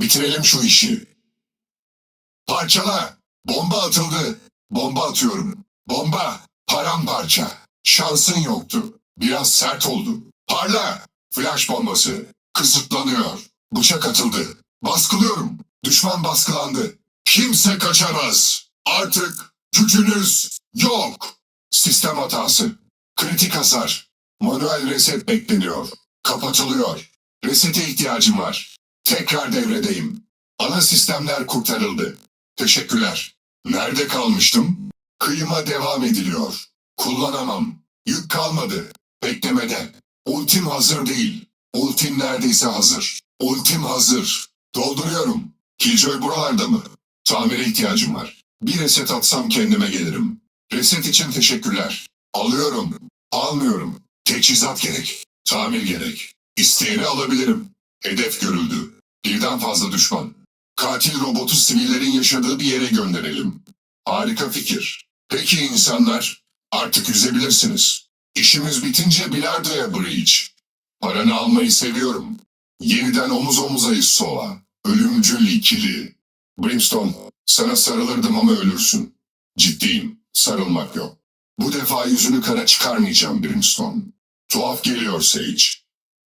Bitirelim şu işi. Parçala. Bomba atıldı. Bomba atıyorum. Bomba. Paramparça. Şansın yoktu. Biraz sert oldu. Parla. Flash bombası. Kısıtlanıyor. Bıçak atıldı. Baskılıyorum. Düşman baskılandı. Kimse kaçamaz. Artık gücünüz yok. Sistem hatası. Kritik hasar. Manuel reset bekleniyor. Kapatılıyor. Resete ihtiyacım var. Tekrar devredeyim. Ana sistemler kurtarıldı. Teşekkürler. Nerede kalmıştım? Kıyıma devam ediliyor. Kullanamam. Yük kalmadı. Beklemede. Ultim hazır değil. Ultim neredeyse hazır. Ultim hazır. Dolduruyorum. Killjoy buralarda mı? Tamire ihtiyacım var. Bir reset atsam kendime gelirim. Reset için teşekkürler. Alıyorum. Almıyorum. Teçhizat gerek. Tamir gerek. İsteyeni alabilirim. Hedef görüldü. Birden fazla düşman. Katil robotu sivillerin yaşadığı bir yere gönderelim. Harika fikir. Peki insanlar, artık yüzebilirsiniz. İşimiz bitince bilardoya breach. Paranı almayı seviyorum. Yeniden omuz omuzayız Sola. Ölümcül ikili. Brimstone, sana sarılırdım ama ölürsün. Ciddiyim, sarılmak yok. Bu defa yüzünü kara çıkarmayacağım Brimstone. Tuhaf geliyor Sage.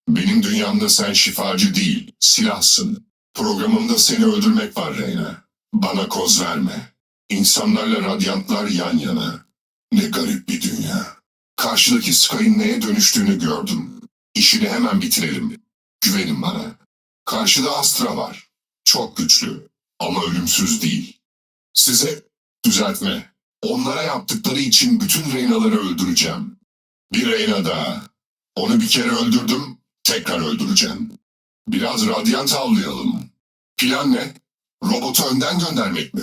Benim dünyamda sen şifacı değil, silahsın. Programımda seni öldürmek var Reyna. Bana koz verme. İnsanlarla radyantlar yan yana. Ne garip bir dünya. Karşıdaki Sky'ın neye dönüştüğünü gördüm. İşini hemen bitirelim. Güvenin bana. Karşıda Astra var. Çok güçlü ama ölümsüz değil. Size düzeltme. Onlara yaptıkları için bütün Reyna'ları öldüreceğim. Bir Reyna daha. Onu bir kere öldürdüm, tekrar öldüreceğim. Biraz radyant avlayalım. Plan ne? Robotu önden göndermek mi?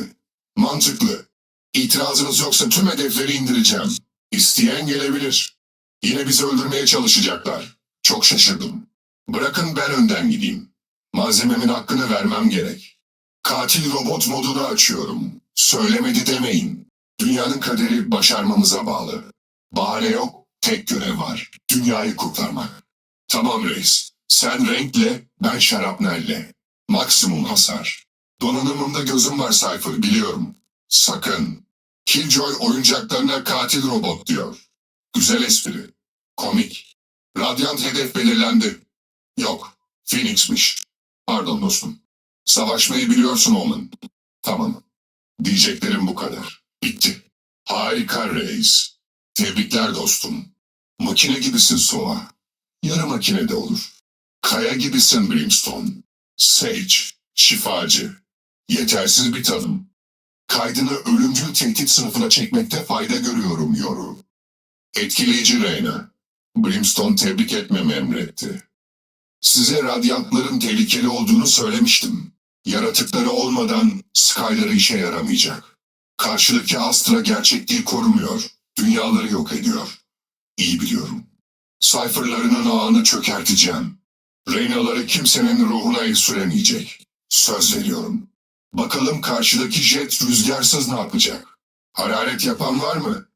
Mantıklı. İtirazınız yoksa tüm hedefleri indireceğim. İsteyen gelebilir. Yine bizi öldürmeye çalışacaklar. Çok şaşırdım. Bırakın ben önden gideyim. Malzememin hakkını vermem gerek. Katil robot modunu açıyorum. Söylemedi demeyin. Dünyanın kaderi başarmamıza bağlı. Bahane yok, tek görev var. Dünyayı kurtarmak. Tamam reis. Sen renkle, ben şarapnelle. Maksimum hasar. Donanımımda gözüm var Cypher, biliyorum. Sakın. Killjoy oyuncaklarına katil robot diyor. Güzel espri. Komik. Radyant hedef belirlendi. Yok. Phoenix'miş. Pardon dostum. Savaşmayı biliyorsun Omen. Tamam. Diyeceklerim bu kadar. Bitti. Harika reis. Tebrikler dostum. Makine gibisin Sova. Yarı makine de olur. Kaya gibisin Brimstone. Sage, şifacı. Yetersiz bir tanım. Kaydını ölümcül tehdit sınıfına çekmekte fayda görüyorum Yoru. Etkileyici Reyna. Brimstone tebrik etmemi emretti. Size radyantların tehlikeli olduğunu söylemiştim. Yaratıkları olmadan Skyları işe yaramayacak. Karşıdaki Astra gerçekliği korumuyor. Dünyaları yok ediyor. İyi biliyorum. Cypher'larının ağını çökerteceğim. Reynaları kimsenin ruhuna el süremeyecek. Söz veriyorum. Bakalım karşıdaki jet rüzgarsız ne yapacak? Hararet yapan var mı?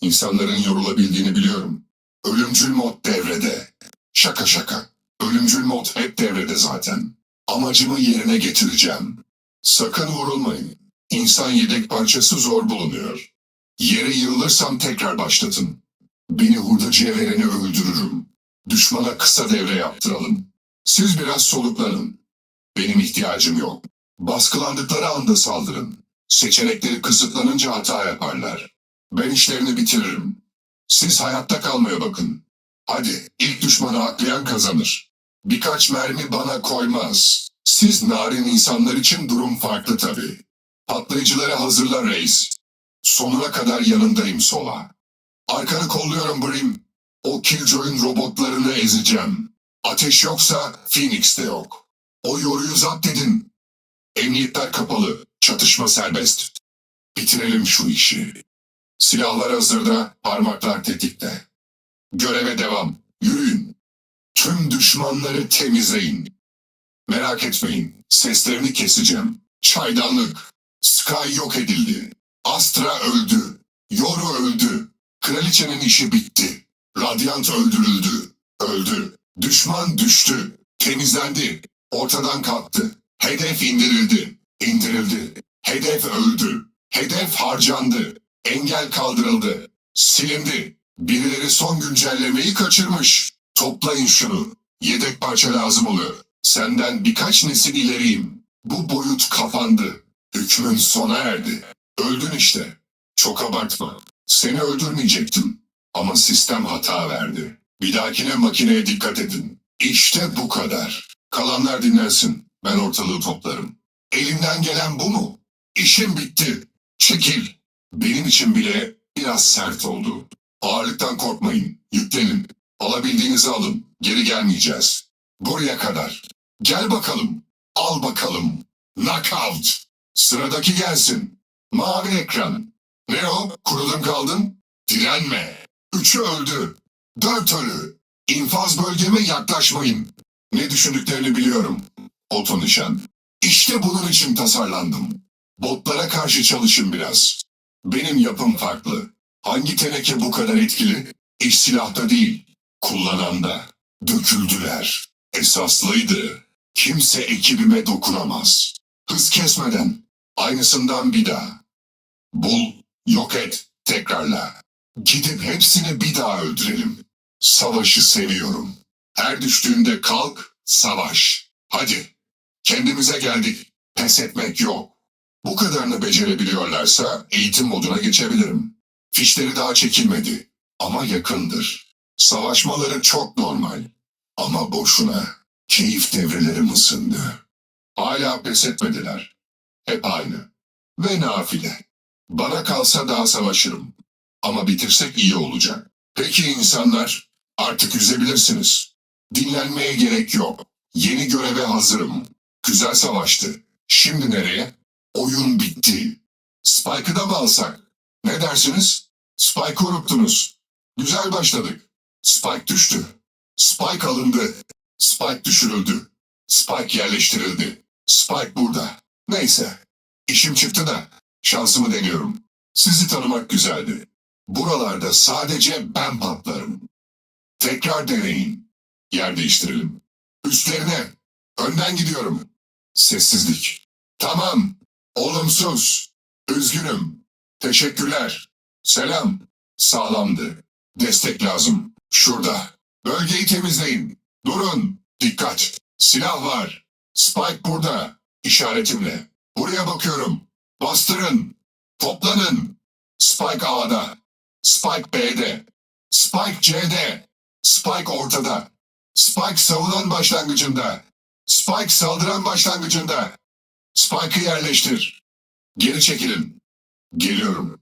İnsanların yorulabildiğini biliyorum. Ölümcül mod devrede. Şaka şaka. Ölümcül mod hep devrede zaten. Amacımı yerine getireceğim. Sakın vurulmayın. İnsan yedek parçası zor bulunuyor. Yere yığılırsam tekrar başlatın. Beni hurdacıya vereni öldürürüm. Düşmana kısa devre yaptıralım. Siz biraz soluklanın. Benim ihtiyacım yok. Baskılandıkları anda saldırın. Seçenekleri kısıtlanınca hata yaparlar. Ben işlerini bitiririm. Siz hayatta kalmaya bakın. Hadi ilk düşmanı aklayan kazanır. Birkaç mermi bana koymaz. Siz narin insanlar için durum farklı tabii. Patlayıcıları hazırla reis. Sonuna kadar yanındayım sola. Arkanı kolluyorum Brim. O Killjoy'un robotlarını ezeceğim. Ateş yoksa Phoenix de yok. O yoruyu zapt edin. Emniyetler kapalı. Çatışma serbest. Bitirelim şu işi. Silahlar hazırda, parmaklar tetikte. Göreve devam. Yürüyün. Tüm düşmanları temizleyin. Merak etmeyin. Seslerini keseceğim. Çaydanlık. Sky yok edildi. Astra öldü. Yoru öldü. Kraliçenin işi bitti. Radyant öldürüldü. Öldü. Düşman düştü. Temizlendi. Ortadan kalktı. Hedef indirildi. İndirildi. Hedef öldü. Hedef harcandı. Engel kaldırıldı. Silindi. Birileri son güncellemeyi kaçırmış. Toplayın şunu. Yedek parça lazım oluyor. Senden birkaç nesil ileriyim. Bu boyut kapandı. Hükmün sona erdi. Öldün işte. Çok abartma. Seni öldürmeyecektim. Ama sistem hata verdi. Bir dahakine makineye dikkat edin. İşte bu kadar. Kalanlar dinlensin. Ben ortalığı toplarım. Elimden gelen bu mu? İşim bitti. Çekil. Benim için bile biraz sert oldu. Ağırlıktan korkmayın. Yüklenin. Alabildiğinizi alın. Geri gelmeyeceğiz. Buraya kadar. Gel bakalım. Al bakalım. Knockout. Sıradaki gelsin. Mavi ekran. Ne o? Kurudun kaldın? Direnme. Üçü öldü. Dört ölü. İnfaz bölgeme yaklaşmayın. Ne düşündüklerini biliyorum. Oto. İşte bunun için tasarlandım. Botlara karşı çalışın biraz. Benim yapım farklı. Hangi teneke bu kadar etkili? İş silahta değil, kullananda. Döküldüler. Esaslıydı. Kimse ekibime dokunamaz. Hız kesmeden. Aynısından bir daha. Bul, yok tekrarla. Gidip hepsini bir daha öldürelim. Savaşı seviyorum. Her düştüğünde kalk, savaş. Hadi. Kendimize geldik. Pes etmek yok. Bu kadarını becerebiliyorlarsa eğitim moduna geçebilirim. Fişleri daha çekilmedi ama yakındır. Savaşmaları çok normal. Ama boşuna. Keyif devrelerim ısındı. Hala pes etmediler. Hep aynı. Ve nafile. Bana kalsa daha savaşırım. Ama bitirsek iyi olacak. Peki insanlar, artık yüzebilirsiniz. Dinlenmeye gerek yok. Yeni göreve hazırım. Güzel savaştı. Şimdi nereye? Oyun bitti. Spike'ı da mı alsak? Ne dersiniz? Spike'ı unuttunuz. Güzel başladık. Spike düştü. Spike alındı. Spike düşürüldü. Spike yerleştirildi. Spike burada. Neyse. İşim çıktı da şansımı deniyorum. Sizi tanımak güzeldi. Buralarda sadece ben patlarım. Tekrar deneyin. Yer değiştirelim. Üstlerine. Önden gidiyorum. Sessizlik. Tamam. Olumsuz. Üzgünüm. Teşekkürler. Selam. Sağlamdı. Destek lazım. Şurada. Bölgeyi temizleyin. Durun. Dikkat. Silah var. Spike burada. İşaretimle. Buraya bakıyorum. Bastırın. Toplanın. Spike A'da. Spike B'de. Spike C'de. Spike ortada. Spike savunan başlangıcında. Spike saldıran başlangıcında. Spike'ı yerleştir. Geri çekilin. Geliyorum.